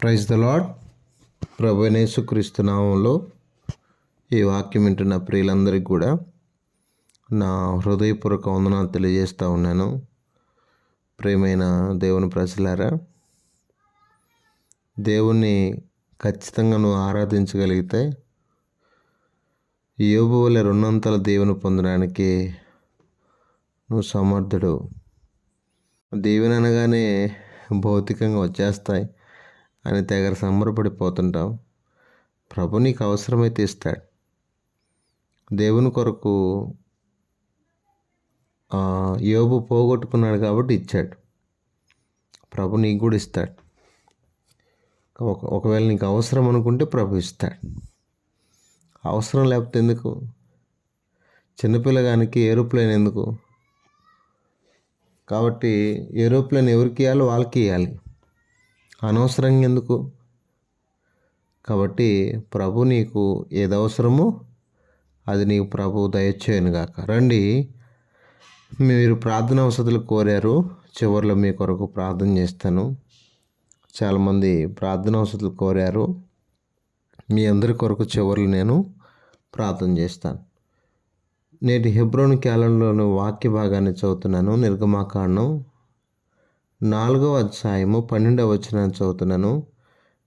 Praise the lord ప్రభునేసుక్రీస్తు నామంలో ఈ వాక్యం వింటున్న ప్రియులందరికీ కూడా నా హృదయపూర్వక వందనాలు తెలియజేస్తూ ఉన్నాను. ప్రేమైన దేవుని ప్రజలారా దేవుణ్ణి ఖచ్చితంగా నువ్వు ఆరాధించగలిగితే యోబు వల్ల రెండొంతల దేవుని పొందడానికి నువ్వు సమర్థుడు. దీవెన అనగానే భౌతికంగా వచ్చేస్తాయి. అని తెగర సంబరపడిపోతుంటాం. ప్రభు నీకు అవసరమైతే ఇస్తాడు. దేవుని కొరకు యోబు పోగొట్టుకున్నాడు కాబట్టి ఇచ్చాడు. ప్రభు నీకు కూడా ఇస్తాడు. ఒక ఒకవేళ నీకు అవసరం అనుకుంటే ప్రభు ఇస్తాడు. అవసరం లేకపోతే ఎందుకు? చిన్నపిల్లగానికి ఏరోప్లేన్ ఎందుకు? కాబట్టి ఏరోప్లేన్ ఎవరికి ఇవ్వాలో వాళ్ళకి ఇవ్వాలి అనవసరంగా ఎందుకు? కాబట్టి ప్రభు నీకు ఏది అవసరమో అది నీకు ప్రభు దయచేయను గాక. రండి. మీరు ప్రార్థన వసతులు కోరారు. చివరిలో మీ కొరకు ప్రార్థన చేస్తాను. చాలామంది ప్రార్థన వసతులు కోరారు. మీ అందరి కొరకు చివరిలో నేను ప్రార్థన చేస్తాను. నేటి హెబ్రోన్ క్యాలెండర్లోని వాక్య భాగాన్ని చదువుతున్నాను. నిర్గమాకాండం నాలుగవ అధ్యాయము పన్నెండవ వచ్చిన చదువుతున్నాను.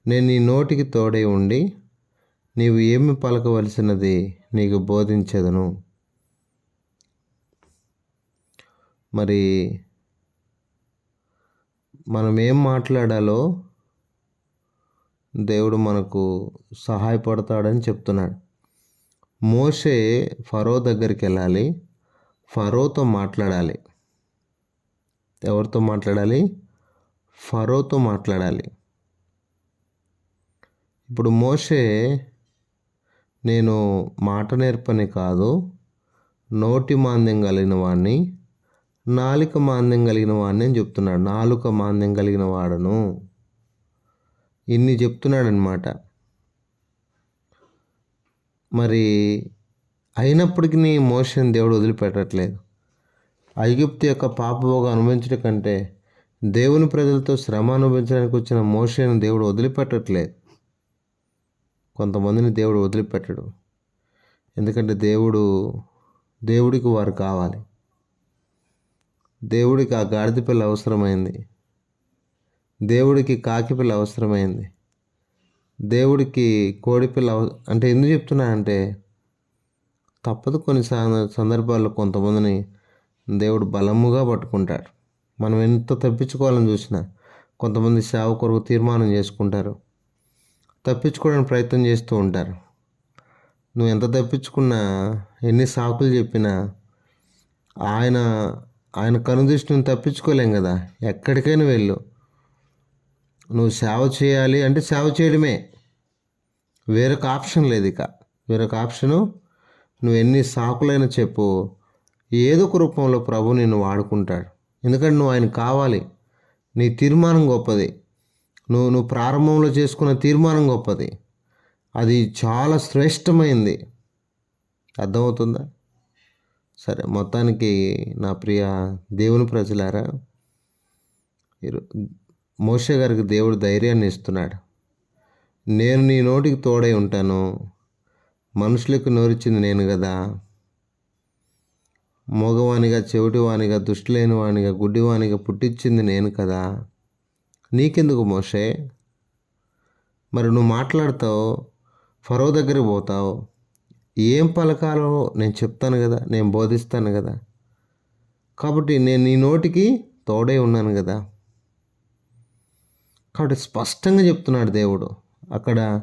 నేను నీ నోటికి తోడై ఉండి నీవు ఏమి పలకవలసినది నీకు బోధించదను. మరి మనం ఏం మాట్లాడాలో దేవుడు మనకు సహాయపడతాడని చెప్తున్నాడు. మోషే ఫరో దగ్గరికి వెళ్ళాలి. ఫరోతో మాట్లాడాలి. ఎవరితో మాట్లాడాలి? ఫరోతో మాట్లాడాలి. ఇప్పుడు మోషే నేను మాట నేర్పని కాదు నోటి మాంద్యం కలిగిన వాడిని నాలుక మాంద్యం కలిగిన వాడిని అని చెప్తున్నాడు. నాలుక మాంద్యం కలిగిన వాడను. ఇన్ని చెప్తున్నాడనమాట మరి అయినప్పటికీ నీ మోషన్ దేవుడు వదిలిపెట్టట్లేదు. ఐగుప్తు యొక్క పాపభోగం అనుభవించడం కంటే దేవుని ప్రజలతో శ్రమ అనుభవించడానికి వచ్చిన మోషేను దేవుడు వదిలిపెట్టట్లేదు. కొంతమందిని దేవుడు వదిలిపెట్టడు. ఎందుకంటే దేవుడు దేవుడికి వారు కావాలి. దేవుడికి ఆ గాడిద పిల్ల అవసరమైంది. దేవుడికి కాకి పిల్ల అవసరమైంది. దేవుడికి కోడి పిల్ల అవ- అంటే ఎందుకు చెప్తున్నా అంటే తప్పదు కొన్ని సా- సందర్భాల్లో కొంతమందిని దేవుడు బలముగా పట్టుకుంటాడు. మనం ఎంత తప్పించుకోవాలని చూసినా కొంతమంది సేవ కొరకు తీర్మానం చేసుకుంటారు. తప్పించుకోవడానికి ప్రయత్నం చేస్తూ ఉంటారు. నువ్వు ఎంత తప్పించుకున్నా ఎన్ని సాకులు చెప్పినా ఆయన ఆయన కనుదృష్టిని తప్పించుకోలేం కదా. ఎక్కడికైనా వెళ్ళు. నువ్వు సేవ చేయాలి అంటే సేవ చేయడమే. వేరొక ఆప్షన్ లేదు ఇక. వేరొక ఆప్షను నువ్వు ఎన్ని సాకులైనా చెప్పు. ఏదో ఒక రూపంలో ప్రభు నిన్ను వాడుకుంటాడు. ఎందుకంటే నువ్వు ఆయన కావాలి. నీ తీర్మానం గొప్పది. నువ్వు నువ్వు ప్రారంభంలో చేసుకున్న తీర్మానం గొప్పది. అది చాలా శ్రేష్టమైంది. అర్థమవుతుందా? సరే మొత్తానికి నా ప్రియ దేవుని ప్రజలారా మోషే గారికి దేవుడు ధైర్యాన్ని ఇస్తున్నాడు. నేను నీ నోటికి తోడై ఉంటాను. మనుషులకు నోరిచ్చింది నేను కదా. మగవానిగా చెవిటివానిగా దుష్టులేని వానిగా గుడ్డివానిగా పుట్టించింది నేను కదా. నీకెందుకు మోషే? మరి నువ్వు మాట్లాడతావు? ఫరో దగ్గరికి పోతావు? ఏం పలకాలో నేను చెప్తాను కదా నేను బోధిస్తాను కదా. కాబట్టి నేను నీ నోటికి తోడే ఉన్నాను కదా. కాబట్టి స్పష్టంగా చెప్తున్నాడు దేవుడు. అక్కడ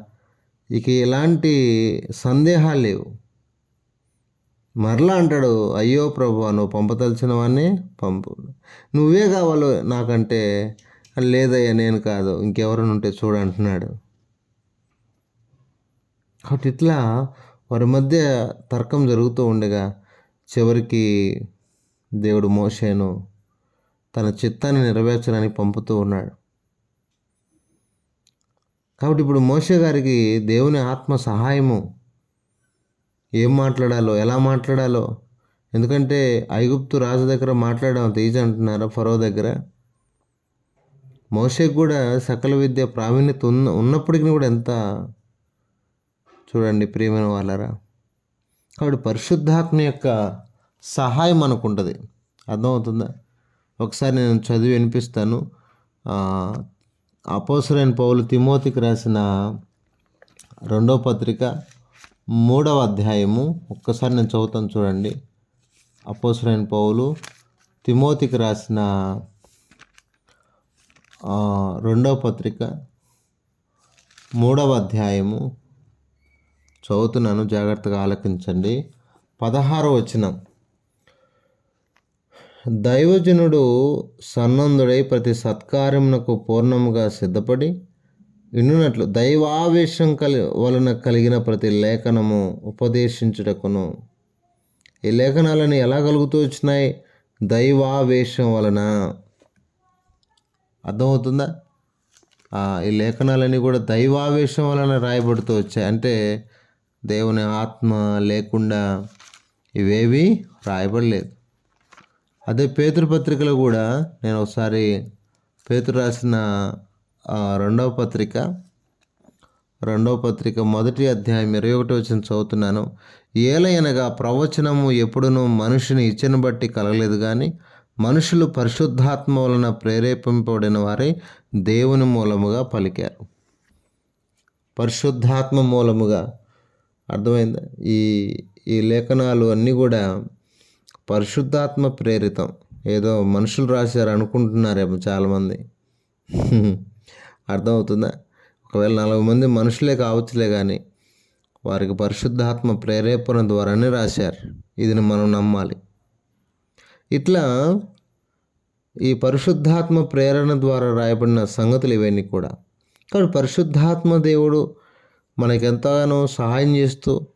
ఇక ఎలాంటి సందేహాలు లేవు. మరలా అంటాడు అయ్యో ప్రభు నువ్వు పంపదలిచిన వాడిని పంపు. నువ్వే కావాలో నాకంటే లేదయ్యా నేను కాదు ఇంకెవరైనా ఉంటే చూడంటున్నాడు కాబట్టి ఇట్లా వారి మధ్య తర్కం జరుగుతూ ఉండగా చివరికి దేవుడు మోషేను తన చిత్తాన్ని నెరవేర్చడానికి పంపుతూ ఉన్నాడు. కాబట్టి ఇప్పుడు మోషే గారికి దేవుని ఆత్మ సహాయము ఏం మాట్లాడాలో ఎలా మాట్లాడాలో. ఎందుకంటే ఐగుప్తు రాజు దగ్గర మాట్లాడడం అంత ఈజీ అంటున్నారా ఫరో దగ్గర? మోషేకి కూడా సకల విద్య ప్రావీణ్యత ఉన్న ఉన్నప్పటికీ కూడా ఎంత? చూడండి ప్రియమైన వాళ్ళరా. కాబట్టి పరిశుద్ధాత్మ యొక్క సహాయం మనకు ఉంటుంది అర్థమవుతుందా? ఒకసారి నేను చదివి వినిపిస్తాను. అపోసరైన పౌలు తిమోతికి రాసిన రెండో పత్రిక మూడవ అధ్యాయము. ఒక్కసారి నేను చదువుతాను చూడండి. అపోసరైన పౌలు తిమోతికి రాసిన రెండవ పత్రిక మూడవ అధ్యాయము. చదువుతున్నాను జాగ్రత్తగా ఆలకించండి. పదహారో వచనం. దైవజనుడు సన్నందుడై ప్రతి సత్కార్యమునకు పూర్ణముగా సిద్ధపడి వినున్నట్లు దైవావేశం కలి వలన కలిగిన ప్రతి లేఖనము ఉపదేశించుటకును. ఈ లేఖనాలను ఎలా కలుగుతూ వచ్చినాయి? దైవావేశం వలన. అర్థమవుతుందా? ఈ లేఖనాలన్నీ కూడా దైవావేశం వలన రాయబడుతూ వచ్చాయి. అంటే దేవుని ఆత్మ లేకుండా ఇవేవి రాయబడలేదు. అదే పేతురు పత్రికలో కూడా నేను ఒకసారి పేతురు రాసిన రెండవ పత్రిక రెండవ పత్రిక మొదటి అధ్యాయం ఇరవై ఒకటి వచ్చిన చదువుతున్నాను. ఏలయనగా ప్రవచనము ఎప్పుడునూ మనుషుని ఇచ్చను బట్టి కలగలేదు కానీ మనుషులు పరిశుద్ధాత్మ వలన ప్రేరేపింపబడిన వారే దేవుని మూలముగా పలికారు. పరిశుద్ధాత్మ మూలముగా అర్థమైందా? ఈ ఈ లేఖనాలు అన్నీ కూడా పరిశుద్ధాత్మ ప్రేరితం. ఏదో మనుషులు రాశారు అనుకుంటున్నారేమో చాలామంది. అర్థమవుతుందా? ఒకవేళ నలభై మంది మనుషులే కావచ్చులే కానీ వారికి పరిశుద్ధాత్మ ప్రేరేపణ ద్వారానే రాశారు. ఇది మనం నమ్మాలి. ఇట్లా ఈ పరిశుద్ధాత్మ ప్రేరణ ద్వారా రాయబడిన సంగతులు ఇవన్నీ కూడా. కాబట్టి పరిశుద్ధాత్మ దేవుడు మనకెంతగానో సహాయం చేస్తూ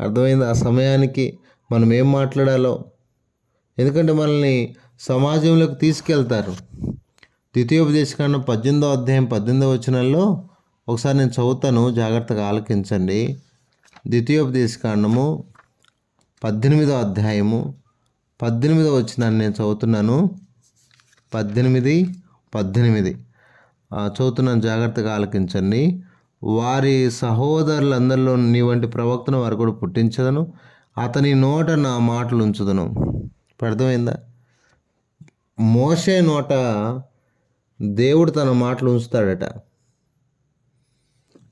అర్థమైంది ఆ సమయానికి మనం ఏం మాట్లాడాలో? ఎందుకంటే మనల్ని సమాజంలోకి తీసుకెళ్తారు. ద్వితీయోపదేశకాండం పద్దెనిమిదో అధ్యాయం పద్దెనిమిదో వచనంలో ఒకసారి నేను చదువుతాను జాగ్రత్తగా ఆలకించండి. ద్వితీయోపదేశకాండము పద్దెనిమిదో అధ్యాయము పద్దెనిమిదో వచనాన్ని నేను చదువుతున్నాను. పద్దెనిమిది పద్దెనిమిది. చదువుతున్నాను జాగ్రత్తగా ఆలకించండి. వారి సహోదరులందరిలో నీ వంటి ప్రవక్తను వారు కూడా పుట్టించదను. అతని నోట నా మాటలు ఉంచుదను. అర్థమైందా? మోసే నోట దేవుడు తన మాటలు ఉంచుతాడట.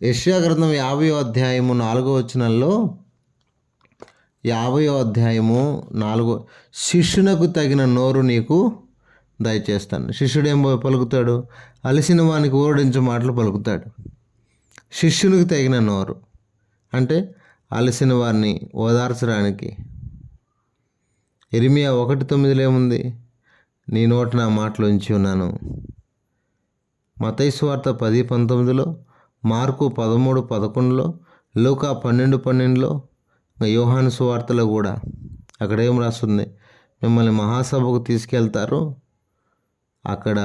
యశ్యాగ్రంథం యాభయో యాభై అధ్యాయము నాలుగో వచనంలో యాభై అధ్యాయము నాలుగో శిష్యునకు తగిన నోరు నీకు దయచేస్తాను. శిష్యుడేం పలుకుతాడు? అలసిన వానికి ఊరడించే మాటలు పలుకుతాడు. శిష్యునికి తగిన నోరు. అంటే అలసిన వారిని ఓదార్చడానికి. ఎరిమియా ఒకటి తొమ్మిదిలో ఏముంది? నీ నోట నా మాటలు ఉంచి ఉన్నాను. మతైస్వార్త పది పంతొమ్మిదిలో మార్కు పదమూడు పదకొండులో లూకా పన్నెండు పన్నెండులో యోహాను సువార్తలో కూడా. అక్కడ ఏం రాస్తుంది? మిమ్మల్ని మహాసభకు తీసుకెళ్తారు. అక్కడ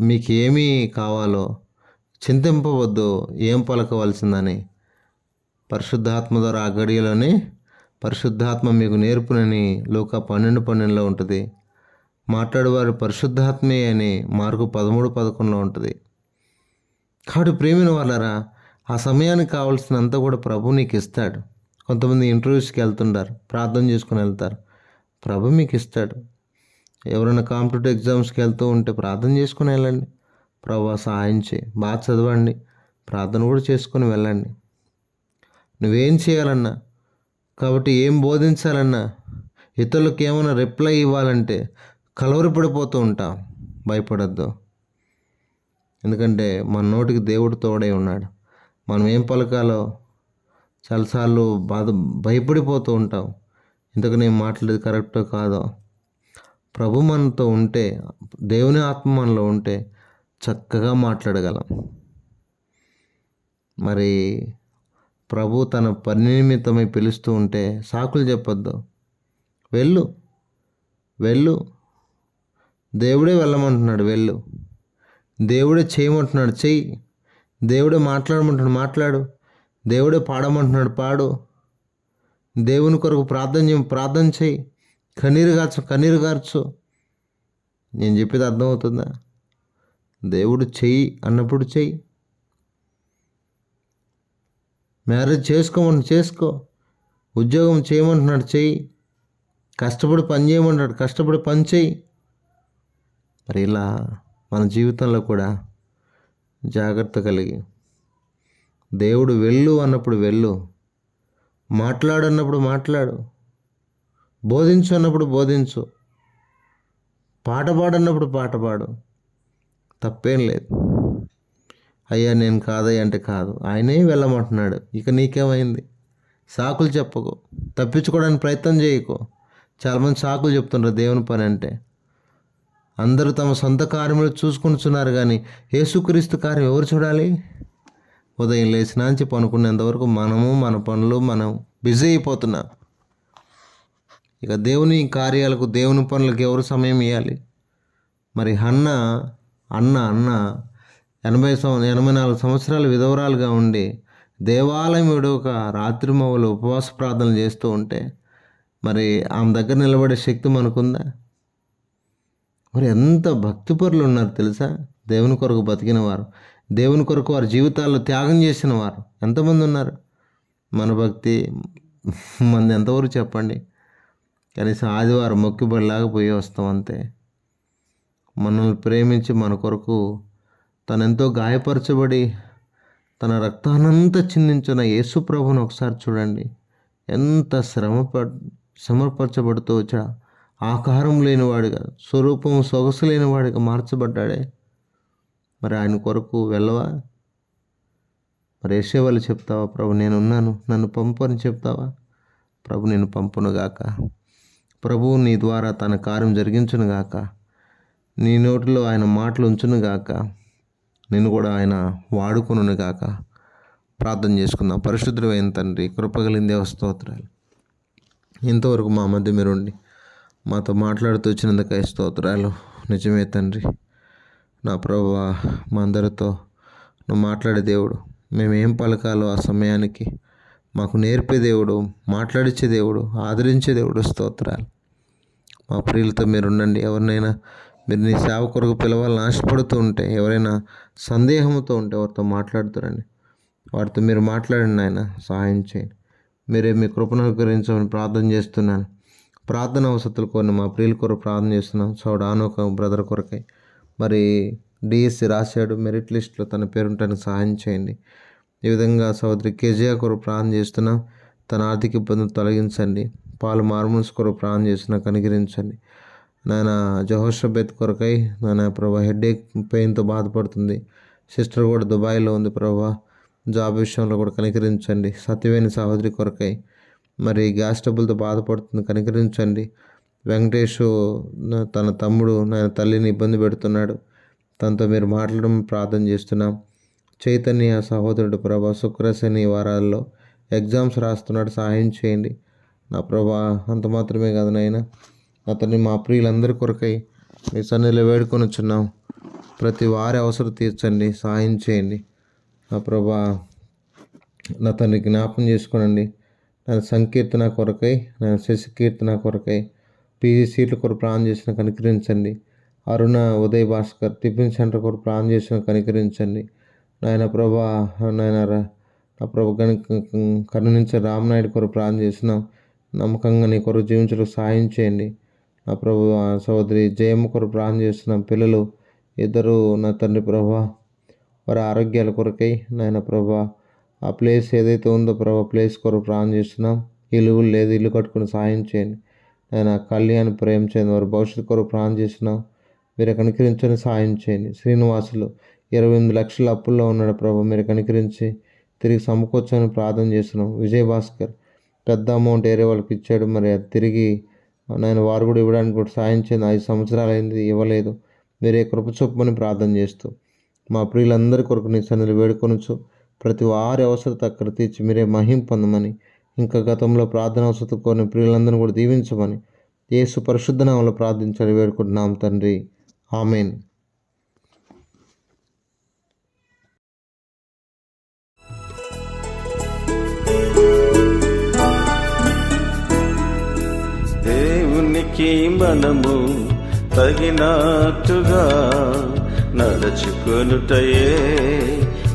మీకు ఏమీ కావాలో చింతింపవద్దు ఏం పలకవలసిందని. పరిశుద్ధాత్మ ద్వారా ఆ గడియలోనే పరిశుద్ధాత్మ మీకు నేర్పునని లోక పన్నెండు పన్నెండులో ఉంటుంది. మాట్లాడేవారు పరిశుద్ధాత్మే అని మార్కు పదమూడు పదకొండులో ఉంటుంది. కాబట్టి ప్రేమిన వాళ్ళరా ఆ సమయానికి కావాల్సినంత కూడా ప్రభు నీకు ఇస్తాడు. కొంతమంది ఇంటర్వ్యూస్కి వెళ్తుంటారు ప్రార్థన చేసుకుని వెళ్తారు. ప్రభు మీకు ఇస్తాడు. ఎవరైనా కాంపిటేటివ్ ఎగ్జామ్స్కి వెళ్తూ ఉంటే ప్రార్థన చేసుకుని వెళ్ళండి. ప్రభు సహాయం చేయి. బాగా చదవండి. ప్రార్థన కూడా చేసుకుని వెళ్ళండి. నువ్వేం చేయాలన్నా కాబట్టి ఏం బోధించాలన్నా ఇతరులకు ఏమైనా రిప్లై ఇవ్వాలంటే కలవరపడిపోతూ ఉంటాం. భయపడద్దు. ఎందుకంటే మన నోటికి దేవుడు తోడై ఉన్నాడు. మనం ఏం పలకాలో చాలాసార్లు బాధ భయపడిపోతూ ఉంటాం. ఇంతకు నేను మాట్లాడేది కరెక్టో కాదో? ప్రభు మనతో ఉంటే దేవుని ఆత్మ మనలో ఉంటే చక్కగా మాట్లాడగలం. మరి ప్రభు తన పని నిమిత్తమై పిలుస్తూ ఉంటే సాకులు చెప్పొద్దు. వెళ్ళు. వెళ్ళు. దేవుడే వెళ్ళమంటున్నాడు వెళ్ళు. దేవుడే చేయమంటున్నాడు చెయ్యి. దేవుడే మాట్లాడమంటున్నాడు మాట్లాడు. దేవుడే పాడమంటున్నాడు పాడు. దేవుని కొరకు ప్రార్థన చేయ ప్రార్థన చేయి. కన్నీరు గార్చు కన్నీరు గార్చు. నేను చెప్పేది అర్థమవుతుందా? దేవుడు చెయ్యి అన్నప్పుడు చెయ్యి. మ్యారేజ్ చేసుకోమని చేసుకో. ఉద్యోగం చేయమంటున్నాడు చెయ్యి. కష్టపడి పని చేయమంటాడు కష్టపడి పని చెయ్యి. మరి ఇలా మన జీవితంలో కూడా జాగ్రత్త కలిగి దేవుడు వెళ్ళు అన్నప్పుడు వెళ్ళు మాట్లాడు అన్నప్పుడు మాట్లాడు బోధించు అన్నప్పుడు బోధించు పాట పాడన్నప్పుడు పాట పాడు తప్పేం లేదు. అయ్యా నేను కాదయ్య అంటే కాదు. ఆయనే వెళ్ళమంటున్నాడు. ఇక నీకేమైంది? సాకులు చెప్పకు. తప్పించుకోవడానికి ప్రయత్నం చేయకు. చాలామంది సాకులు చెప్తుండ్రు దేవుని పని అంటే. అందరూ తమ సొంత కార్యములు చూసుకుంటున్నారు కానీ యేసుక్రీస్తు కార్యం ఎవరు చూడాలి? ఉదయం లేచినాంచి అనుకునేంతవరకు మనము మన పనులు మనం బిజీ అయిపోతున్నాం. ఇక దేవుని కార్యాలకు దేవుని పనులకు ఎవరు సమయం ఇవ్వాలి మరి అన్న అన్న అన్న ఎనభై సంవ ఎనభై నాలుగు సంవత్సరాలు విధవరాలుగా ఉండి దేవాలయం విడవక రాత్రి మొగలు ఉపవాస ప్రార్థనలు చేస్తూ ఉంటే మరి ఆమె దగ్గర నిలబడే శక్తి మనకుందా? మరి ఎంత భక్తిపరులు ఉన్నారు తెలుసా? దేవుని కొరకు బతికిన వారు. దేవుని కొరకు వారి జీవితాల్లో త్యాగం చేసిన వారు. ఎంతమంది ఉన్నారు? మన భక్తి మంది ఎంతవరకు చెప్పండి? కనీసం ఆదివారం మొక్కిబడిలాగా పోయి వస్తాం అంతే. మనల్ని ప్రేమించి మన కొరకు తనెంతో గాయపరచబడి తన రక్తానంతా చిందించిన యేసు ప్రభుని ఒకసారి చూడండి. ఎంత శ్రమ సమర్పరచబడుతూ వచ్చా ఆకారం లేనివాడిగా స్వరూపం సొగసు లేనివాడిగా మార్చబడ్డాడే. మరి ఆయన కొరకు వెళ్ళవా? మరి యశేవాళ్ళు చెప్తావా ప్రభు నేనున్నాను నన్ను పంపు అని చెప్తావా? ప్రభు నేను పంపునుగాక ప్రభువు నీ ద్వారా తన కార్యం జరిగించునుగాక నీ నోటిలో ఆయన మాటలు ఉంచునుగాక నేను కూడా ఆయన వాడుకొనుగాక ప్రార్థన చేసుకుందాం. పరిశుద్ధమైన తండ్రి కృపగలిందే స్తోత్రాలు. ఇంతవరకు మా మధ్య మీరుండి మాతో మాట్లాడుతూ వచ్చినందుకై స్తోత్రాలు. నిజమే తండ్రి. నా ప్రభు మా అందరితో నువ్వు మాట్లాడే దేవుడు. మేమేం పలకాలో ఆ సమయానికి మాకు నేర్పే దేవుడు మాట్లాడించే దేవుడు ఆదరించే దేవుడు స్తోత్రాలు. మా ప్రియులతో మీరు ఉండండి. ఎవరినైనా మీరు నీ సేవ కొరకు పిలవాలని ఆశపడుతూ ఉంటే ఎవరైనా సందేహంతో ఉంటే వారితో మాట్లాడుతారండి వారితో మీరు మాట్లాడండి ఆయన సహాయం చేయండి. మీరే మీ కృపను అనుకరించమని ప్రార్థన చేస్తున్నాను. ప్రార్థన అవసరాలు కొన్ని మా ప్రియుల కొరకు ప్రార్థన చేస్తున్నాం. చౌడ ఒక బ్రదర్ కొరకై మరి డిఎస్సి రాశాడు. మెరిట్ లిస్ట్లో తన పేరుంటానికి సహాయం చేయండి. ఈ విధంగా సోదరి కేజీఆర్ కొరకు ప్రార్థన చేస్తున్నాం తన ఆర్థిక ఇబ్బందులు తొలగించండి. పాలు మార్మూన్స్ కొరకు ప్రార్థన చేస్తున్నా కనికరించండి. నాయన జహోషబెత్ కొరకై నాయన ప్రభా హెడేక్ పెయిన్తో బాధపడుతుంది. సిస్టర్ కూడా దుబాయ్లో ఉంది ప్రభా. జాబ్ విషయంలో కూడా కనికరించండి. సత్యవేణి సహోదరి కొరకై మరి గ్యాస్ ట్రబుల్తో బాధపడుతుంది. కనికరించండి. వెంకటేష్ తన తమ్ముడు నాయన తల్లిని ఇబ్బంది పెడుతున్నాడు. తనతో మీరు మాట్లాడడం ప్రార్థన చేస్తున్నాం. చైతన్య సహోదరుడు ప్రభా శుక్ర శని వారాల్లో ఎగ్జామ్స్ రాస్తున్నాడు. సహాయం చేయండి. నా ప్రభా అంత మాత్రమే కాదు నాయన. అతన్ని మా ప్రియులందరి కొరకై మీ సన్నిధిలో వేడుకొని వచ్చున్నాం. ప్రతి వారి అవసరం తీర్చండి. సహాయం చేయండి. నా ప్రభా నా తండ్రి జ్ఞాపం చేసుకోనండి. నా సంకీర్తన కొరకై నా శశి కీర్తన కొరకై పీజీ సీట్ల కొరకు ప్రాణం చేసిన కనికరించండి. అరుణ ఉదయ్ భాస్కర్ టిఫిన్ సెంటర్ కొరకు ప్రాణం చేసిన కనికరించండి. నాయన ప్రభా నాయన నా ప్రభు కరుణించే రామనాయుడు కొరకు ప్రాణం చేసిన. నమ్మకంగా నీ కొరకు జీవించడం సహాయం చేయండి. నా ప్రభు సోదరి జయమ్మ కొరకు ప్రాణం చేసిన. పిల్లలు ఇద్దరు నా తండ్రి ప్రభా వారి ఆరోగ్యాల కొరకై నాయన ప్రభా ఆ ప్లేస్ ఏదైతే ఉందో ప్రభా ప్లేస్ కొరకు ప్రాణం చేస్తున్నాం. ఇల్లు లేదు ఇల్లు కట్టుకుని సాయం చేయండి. ఆయన కళ్యాణ్ ప్రేమ చేయండి వారి భవిష్యత్తు కొరకు ప్రాణం చేస్తున్నాం. మీరు కనికరించని సాయం చేయండి. శ్రీనివాసులు ఇరవై ఎనిమిది లక్షల అప్పుల్లో ఉన్నాడు ప్రభు మీరు కనికరించి తిరిగి సమకూర్చని ప్రార్థన చేస్తున్నాం. విజయభాస్కర్ పెద్ద అమౌంట్ ఏరే వాళ్ళకి ఇచ్చాడు మరి అది తిరిగి నేను వారు కూడా ఇవ్వడానికి కూడా సాయం చేయండి. ఐదు సంవత్సరాలు అయింది ఇవ్వలేదు. మీరే కృప చొప్పుని ప్రార్థన చేస్తూ మా ప్రియులందరి కొరకు నీ సన్నిధి వేడుకొనొచ్చు ప్రతి వారి అవసరత అక్కడ తీర్చి మీరే మహిం పొందమని ఇంకా గతంలో ప్రార్థన అవసరం కొన్ని కూడా దీవించమని ఏసు పరిశుద్ధనామంలో ప్రార్థించాలి వేడుకుంటున్నాం తండ్రి. ఆమెన్. దేవునికి మనము తగినట్టుగా నడుచుకొనుటయే